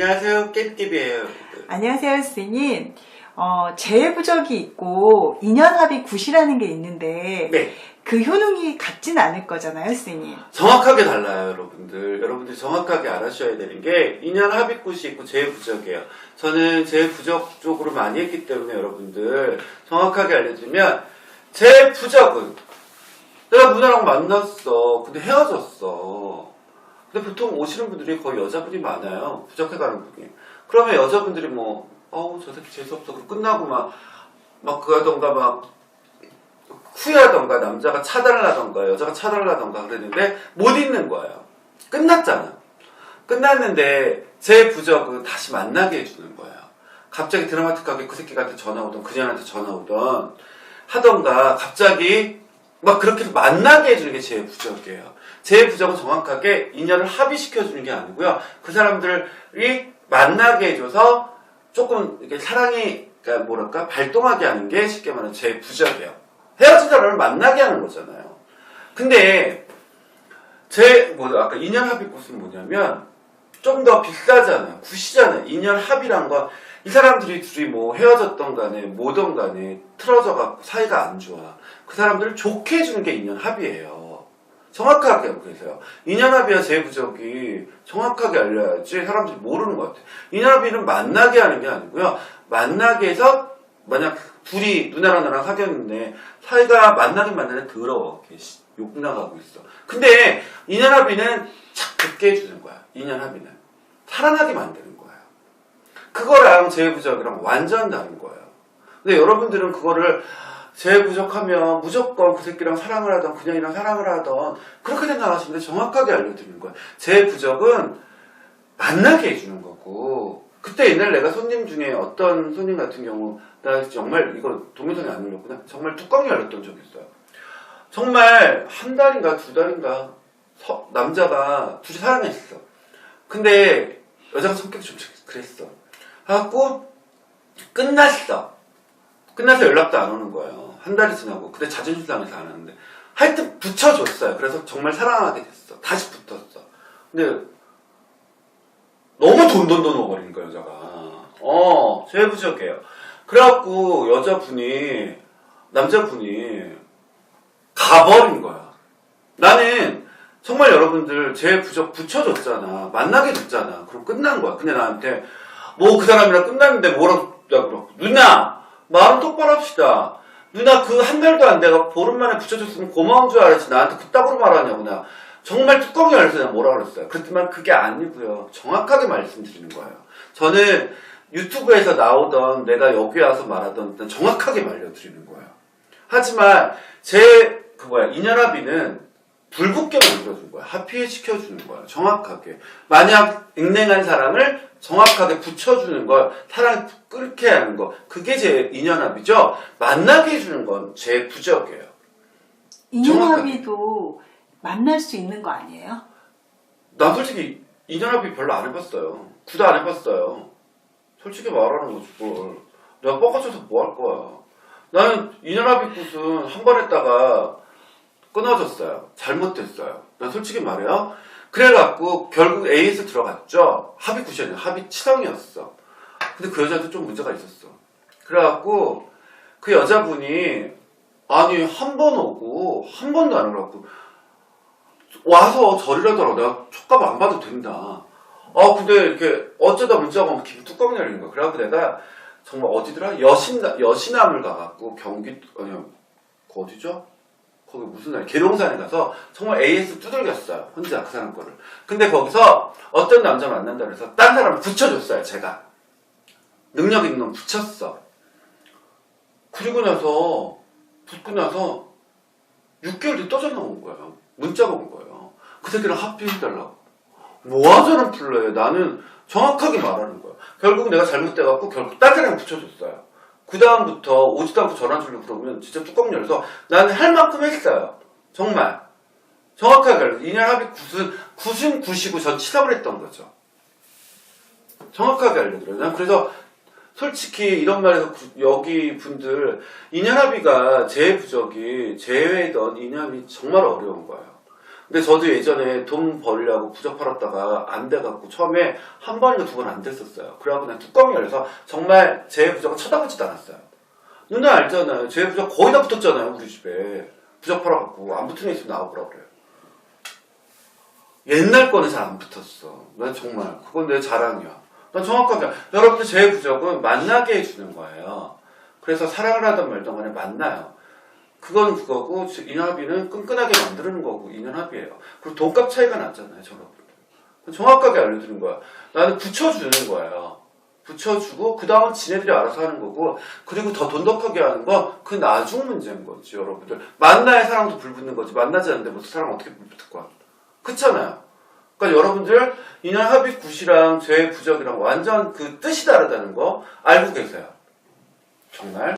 안녕하세요. 깻잎이에요. 안녕하세요, 선생님. 어, 재부적이 있고 인연합이 굿이라는 게 있는데 네. 그 효능이 같진 않을 거잖아요, 선생님. 정확하게 달라요, 여러분들. 여러분들이 정확하게 알아셔야 되는 게 인연 합의굿이 있고 재부적이에요. 저는 재부적 쪽으로 많이 했기 때문에 여러분들 정확하게 알려드리면 재부적은 내가 누나랑 만났어. 근데 헤어졌어. 근데 보통 오시는 분들이 거의 여자분이 많아요. 부적해가는 분이. 그러면 여자분들이 뭐, 어우, 저 새끼 재수없어. 끝나고 막, 막 그하던가 막, 후회하던가, 남자가 차단을 하던가, 여자가 차단을 하던가 그랬는데, 못 있는 거예요. 끝났잖아. 끝났는데, 제 부적은 다시 만나게 해주는 거예요. 갑자기 드라마틱하게 그 새끼한테 전화 오던, 그녀한테 전화 오던, 하던가, 갑자기, 막 그렇게 만나게 해주는 게 제 부적이에요. 제 부적은 정확하게 인연을 합의시켜주는 게 아니고요. 그 사람들이 만나게 해줘서 조금 이렇게 사랑이, 그러니까 뭐랄까, 발동하게 하는 게 쉽게 말하면 제 부적이에요. 헤어진 사람을 만나게 하는 거잖아요. 근데, 제, 뭐, 아까 인연 합의 꽃은 뭐냐면, 좀 더 비싸잖아요. 굿이잖아요. 인연 합의란 건, 이 사람들이 둘이 뭐 헤어졌던 간에, 뭐든 간에, 틀어져 갖고 사이가 안 좋아. 그 사람들을 좋게 해주는 게 인연 합의예요. 정확하게. 인연 합의와 재부적이 정확하게 알려야지 사람들이 모르는 것 같아요. 합의는 만나게 하는 게 아니고요. 만나게 해서, 만약 둘이 누나랑 나랑 사귀었는데, 사이가 만나긴 만나는데 더러워. 욕 나가고 있어. 근데, 인연 합의는 착 붙게 해주는 거야. 합의는. 사랑하게 만드는 거예요. 그거랑 재부적이랑 완전 다른 거예요. 근데 여러분들은 그거를 재부적하면 무조건 그 새끼랑 사랑을 하던 그냥이랑 사랑을 하던 그렇게 생각하시는데 정확하게 알려드리는 거예요. 재부적은 만나게 해주는 거고 그때 옛날 내가 손님 중에 어떤 손님 같은 경우 나 정말 이거 동영상에 안 올렸구나 정말 뚜껑이 열렸던 적이 있어요. 정말 한 달인가 두 달인가 서- 남자가 둘이 사랑했어. 근데 여자가 성격이 좀 그랬어. 하고 끝났어. 끝나서 연락도 안 오는 거예요. 한 달이 지나고. 근데 자존심 상해서 안 하는데. 하여튼 붙여줬어요. 그래서 정말 사랑하게 됐어. 다시 붙었어. 근데 너무 돈돈돈 먹어버린 거야, 여자가. 어, 제부적이에요. 그래갖고 여자분이, 남자분이 가버린 거야. 나는 정말 여러분들 제 부적 붙여줬잖아. 만나게 됐잖아. 그럼 끝난 거야. 근데 나한테 뭐 그 사람이랑 끝났는데 뭐라고 누나 마음 똑바로 합시다. 누나 그 한 달도 안 돼가 보름 만에 붙여줬으면 고마운 줄 알았지. 나한테 그따구로 말하냐고 나 정말 뚜껑이 열려서 내가 뭐라 그랬어요. 그렇지만 그게 아니고요. 정확하게 말씀드리는 거예요. 저는 유튜브에서 나오던 내가 여기 와서 말하던 정확하게 말려드리는 거예요. 하지만 제 그 뭐야 인연합의는 불붙게 만들어준 거야. 합의시켜주는 거야. 정확하게. 만약 냉랭한 사랑을 정확하게 붙여주는 걸, 사랑을 끓게 하는 거. 그게 제 인연합의죠. 만나게 해주는 건 제 부적이에요. 인연합이도 만날 수 있는 거 아니에요? 난 솔직히 인연합의 별로 안 해봤어요. 구도 안 해봤어요. 솔직히 말하는 거지, 뭘. 내가 뻑가쳐서 뭐 할 거야. 나는 인연합의 굿은 한 번 했다가 끊어졌어요. 잘못됐어요. 난 솔직히 말해요. 그래갖고 결국 AS 들어갔죠. 합의 아니라 합의 치성이었어. 근데 그 여자한테 좀 문제가 있었어. 그래갖고 그 여자분이 아니 한 번 오고 한 번도 안 오라고 와서 절이라더라고. 내가 촉감 안 봐도 된다. 아, 근데 이렇게 어쩌다 문자가 오면 기분 뚜껑 열리는 거야. 그래갖고 내가 정말 어디더라? 여신, 여신암을 가갖고 경기, 아니, 그 어디죠? 거기 무슨 날, 계룡산에 가서 정말 AS 두들겼어요. 혼자 그 사람 거를. 근데 거기서 어떤 남자 만난다 그래서 딴 사람을 붙여줬어요, 제가. 능력 있는 놈 붙였어. 그리고 나서, 붙고 나서 6개월 뒤에 또 전화 온 거예요. 문자가 온 거예요. 그 새끼랑 합의해달라고. 뭐 하자는 플레이 나는 정확하게 말하는 거야. 결국 내가 잘못돼갖고 결국 딴 사람 붙여줬어요. 그 다음부터 오지도 않고 전화 주려고 그러면 진짜 뚜껑 열어서 나는 할 만큼 했어요. 정말. 정확하게 알려. 인연 합의 굿은, 굿은 굿이고 전 치석을 했던 거죠. 정확하게 알려드려요. 난 그래서 솔직히 이런 말에서 구- 여기 분들 인연 합의가 제 부적이 제외던 인연이 정말 어려운 거예요. 근데 저도 예전에 돈 벌려고 부적 팔았다가 안 돼갖고 처음에 한 번인가 두 번 안 됐었어요. 그래갖고 그냥 뚜껑이 열려서 정말 제 부적은 쳐다보지도 않았어요. 누나 알잖아요. 제 부적 거의 다 붙었잖아요, 우리 집에. 부적 팔아갖고 안 붙은 애 있으면 나오라고 그래요. 옛날 거는 잘 안 붙었어. 난 정말 그건 내 자랑이야. 난 정확하게 여러분들 제 부적은 만나게 해주는 거예요. 그래서 사랑을 하던 말던 간에 만나요. 그건 그거고 인합이는 끈끈하게 만드는 거고 인연합이에요. 그리고 돈값 차이가 나잖아요, 저러분들. 정확하게 알려주는 거야. 나는 붙여주는 거예요. 붙여주고 그 다음은 지네들이 알아서 하는 거고 그리고 더 돈독하게 하는 건 그 나중 문제인 거지 여러분들 만나야 사랑도 불붙는 거지 만나지 않는데 무슨 사랑 어떻게 불붙을 거야 그렇잖아요 그러니까 여러분들 인연 합의 굿이랑 죄 부적이랑 완전 그 뜻이 다르다는 거 알고 계세요 정말